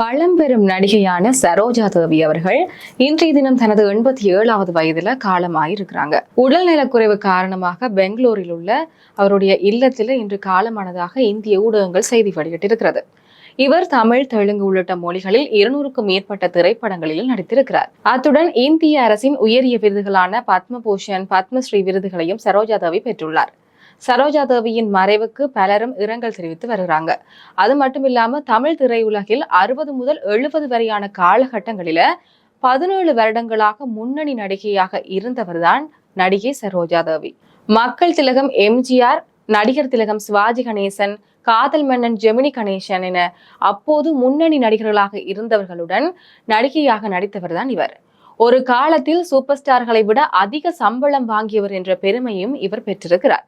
பழம்பெரும் நடிகையான சரோஜா தேவி அவர்கள் இன்றைய தினம் தனது எண்பத்தி ஏழாவது வயதுல காலமாயிருக்கிறாங்க. உடல்நலக்குறைவு காரணமாக பெங்களூரில் உள்ள அவருடைய இல்லத்தில் இன்று காலமானதாக இந்திய ஊடகங்கள் செய்தி வெளியிட்டிருக்கிறது. இவர் தமிழ் தெலுங்கு உள்ளிட்ட மொழிகளில் இருநூறுக்கும் மேற்பட்ட திரைப்படங்களில் நடித்திருக்கிறார். அத்துடன் இந்திய அரசின் உயரிய விருதுகளான பத்மபூஷன் பத்மஸ்ரீ விருதுகளையும் சரோஜா தேவி பெற்றுள்ளார். சரோஜா தேவியின் மறைவுக்கு பலரும் இரங்கல் தெரிவித்து வருகிறாங்க. அது மட்டும் இல்லாம தமிழ் திரையுலகில் அறுபது முதல் எழுபது வரையான காலகட்டங்களில பதினேழு வருடங்களாக முன்னணி நடிகையாக இருந்தவர்தான் நடிகை சரோஜா தேவி. மக்கள் திலகம் எம்ஜிஆர் நடிகர் திலகம் சிவாஜி கணேசன் காதல் மன்னன் ஜெமினி கணேசன் என அப்போது முன்னணி நடிகர்களாக இருந்தவர்களுடன் நடிகையாக நடித்தவர் தான் இவர். ஒரு காலத்தில் சூப்பர் ஸ்டார்களை விட அதிக சம்பளம் வாங்கியவர் என்ற பெருமையும் இவர் பெற்றிருக்கிறார்.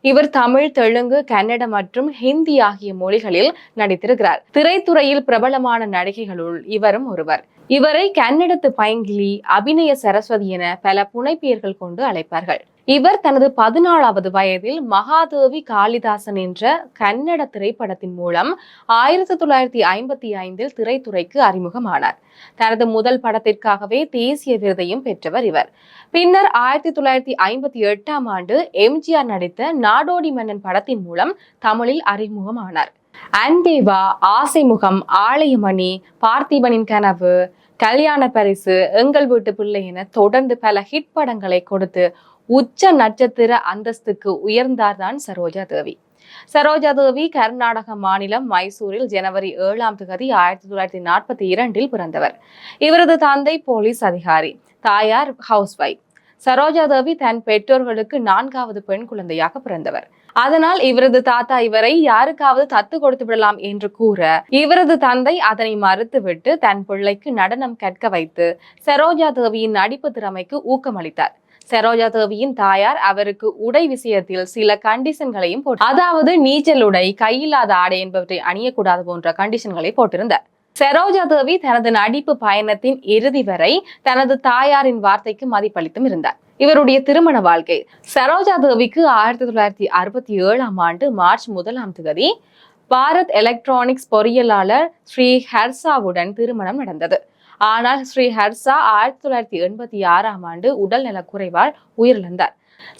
இவர் தமிழ் தெலுங்கு கன்னட மற்றும் ஹிந்தி ஆகிய மொழிகளில் நடித்திருக்கிறார். திரைத்துறையில் பிரபலமான நடிகைகளுள் இவரும் ஒருவர். இவரை கன்னடத்து பைங்கிலி அபிநய சரஸ்வதி என பல புனைப்பெயர்கள் கொண்டு அழைப்பார்கள். இவர் தனது பதினாலாவது வயதில் மகாதேவி காளிதாசன் என்ற கன்னட திரைப்படத்தின் மூலம் ஆயிரத்தி தொள்ளாயிரத்தி ஐம்பத்தி ஐந்தில் திரைத்துறைக்கு அறிமுகமானார். தனது முதல் படத்திற்காகவே தேசிய விருதையும் பெற்றவர் இவர். பின்னர் ஆயிரத்தி தொள்ளாயிரத்தி ஐம்பத்தி எட்டாம் ஆண்டு எம்ஜிஆர் நடித்த நாடோடி மன்னன் படத்தின் மூலம் தமிழில் அறிமுகமானார். அன்பேவா ஆசைமுகம் ஆலயமணி பார்த்திபனின் கனவு கல்யாண பரிசு எங்கள் வீட்டு பிள்ளை என தொடர்ந்து பல ஹிட் படங்களை கொடுத்து உச்ச நட்சத்திர அந்தஸ்துக்கு உயர்ந்தார்தான் சரோஜா தேவி. சரோஜா தேவி கர்நாடக மாநிலம் மைசூரில் ஜனவரி ஏழாம் தேதி ஆயிரத்தி தொள்ளாயிரத்தி நாற்பத்தி இரண்டில் பிறந்தவர். இவரது தந்தை போலீஸ் அதிகாரி தாயார் ஹவுஸ் ஒய்ஃப் சரோஜா தேவி தன் பெற்றோர்களுக்கு நான்காவது பெண் குழந்தையாக பிறந்தவர். அதனால் இவரது தாத்தா இவரை யாருக்காவது தத்து கொடுத்து விடலாம் என்று கூற இவரது தந்தை அதனை மறுத்துவிட்டு தன் பிள்ளைக்கு நடனம் கற்க வைத்து சரோஜா தேவியின் நடிப்பு திறமைக்கு ஊக்கமளித்தார். சரோஜா தேவியின் தாயார் அவருக்கு உடை விஷயத்தில் சில கண்டிஷன்களையும் போட்டு அதாவது நீச்சல் உடை கையில்லாத ஆடை என்பவற்றை அணியக்கூடாது போன்ற கண்டிஷன்களை போட்டிருந்தார். சரோஜா தேவி தனது நடிப்பு பயணத்தின் இறுதி வரை தனது தாயாரின் வார்த்தைக்கு மதிப்பளித்தும் இருந்தார். இவருடைய திருமண வாழ்க்கை சரோஜா தேவிக்கு ஆயிரத்தி தொள்ளாயிரத்தி அறுபத்தி ஏழாம் ஆண்டு மார்ச் முதலாம் தேதி பாரத் எலக்ட்ரானிக்ஸ் பொறியியலாளர் ஸ்ரீ ஹர்ஷாவுடன் திருமணம் நடந்தது. ஆனால் ஸ்ரீ ஹர்ஷா ஆயிரத்தி தொள்ளாயிரத்தி எண்பத்தி ஆறாம் ஆண்டு உடல் நலக்குறைவால் உயிரிழந்தார்.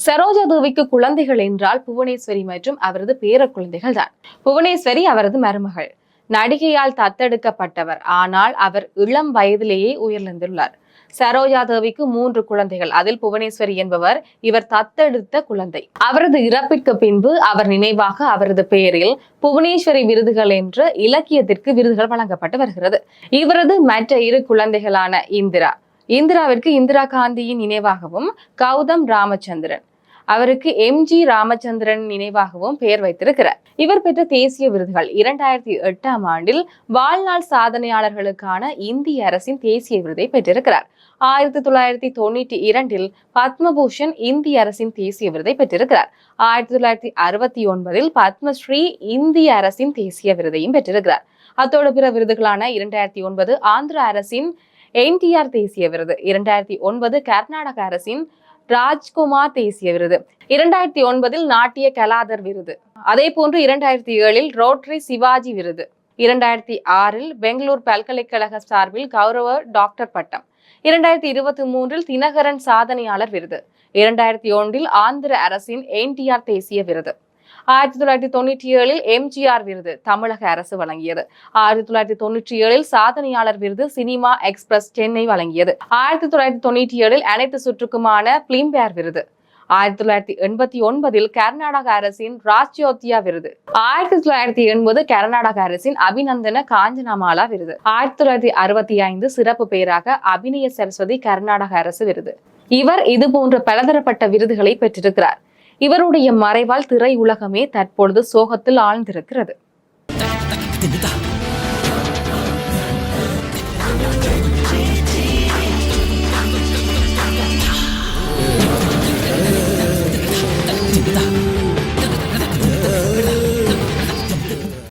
சரோஜா தேவிக்கு குழந்தைகள் என்றால் புவனேஸ்வரி மற்றும் அவரது பேர குழந்தைகள் தான் புவனேஸ்வரி அவரது மருமகள். நடிகையால் தத்தெடுக்கப்பட்டவர். ஆனால் அவர் இளம் வயதிலேயே உயிரிழந்துள்ளார். சரோஜா தேவிக்கு மூன்று குழந்தைகள். அதில் புவனேஸ்வரி என்பவர் இவர் தத்தெடுத்த குழந்தை. அவரது இறப்பிற்கு பின்பு அவர் நினைவாக அவரது பெயரில் புவனேஸ்வரி விருதுகள் என்ற இலக்கியத்திற்கு விருதுகள் வழங்கப்பட்டு வருகிறது. இவரது மற்ற இரு குழந்தைகளான இந்திரா. இந்திராவிற்கு இந்திரா காந்தியின் நினைவாகவும் கௌதம் ராமச்சந்திரன். அவருக்கு எம் ஜி ராமச்சந்திரன் நினைவாகவும் பெயர் வைத்திருக்கிறார். இவர் பெற்ற தேசிய விருதுகள் இரண்டாயிரத்தி எட்டாம் ஆண்டில் வாழ்நாள் சாதனையாளர்களுக்கான இந்திய அரசின் தேசிய விருதை பெற்றிருக்கிறார். ஆயிரத்தி தொள்ளாயிரத்தி தொண்ணூற்றி இரண்டில் பத்மபூஷன் இந்திய அரசின் தேசிய விருதை பெற்றிருக்கிறார். ஆயிரத்தி தொள்ளாயிரத்தி அறுபத்தி ஒன்பதில் பத்மஸ்ரீ இந்திய அரசின் தேசிய விருதையும் பெற்றிருக்கிறார். அத்தோடு பிற விருதுகளான இரண்டாயிரத்தி ஒன்பது ஆந்திர அரசின் என்டிஆர் தேசிய விருது இரண்டாயிரத்தி ஒன்பது கர்நாடக அரசின் ராஜ்குமார் தேசிய விருது. இரண்டாயிரத்தி ஒன்பதில் நாட்டிய கலாதர் விருது. அதே போன்று இரண்டாயிரத்தி ஏழில் ரோட்டரி சிவாஜி விருது. இரண்டாயிரத்தி ஆறில் பெங்களூர் பல்கலைக்கழக சார்பில் கௌரவ டாக்டர் பட்டம். இரண்டாயிரத்தி இருபத்தி மூன்றில் தினகரன் சாதனையாளர் விருது. இரண்டாயிரத்தி ஒன்றில் ஆந்திர அரசின் என்டிஆர் தேசிய விருது. ஆயிரத்தி தொள்ளாயிரத்தி தொண்ணூற்றி ஏழில் எம்ஜிஆர் விருது தமிழக அரசு வழங்கியது. ஆயிரத்தி தொள்ளாயிரத்தி தொண்ணூற்றி ஏழில் சாதனையாளர் விருது சினிமா எக்ஸ்பிரஸ் சென்னை வழங்கியது. ஆயிரத்தி தொள்ளாயிரத்தி தொண்ணூற்றி ஏழில் அனைத்து சுற்றுக்குமான பிலிம்பேர் விருது. ஆயிரத்தி தொள்ளாயிரத்தி எண்பத்தி ஒன்பதில் கர்நாடக அரசின் ராஜ்யோத்தியா விருது. ஆயிரத்தி தொள்ளாயிரத்தி எண்பது கர்நாடக அரசின் அபிநந்தன காஞ்சனாமாலா விருது. ஆயிரத்தி தொள்ளாயிரத்தி அறுபத்தி ஐந்து சிறப்பு பெயராக அபிநய சரஸ்வதி கர்நாடக அரசு விருது. இவர் இது போன்ற பலதரப்பட்ட விருதுகளை பெற்றிருக்கிறார். இவருடைய மறைவால் திரையுலகமே தற்பொழுது சோகத்தில் ஆழ்ந்திருக்கிறது.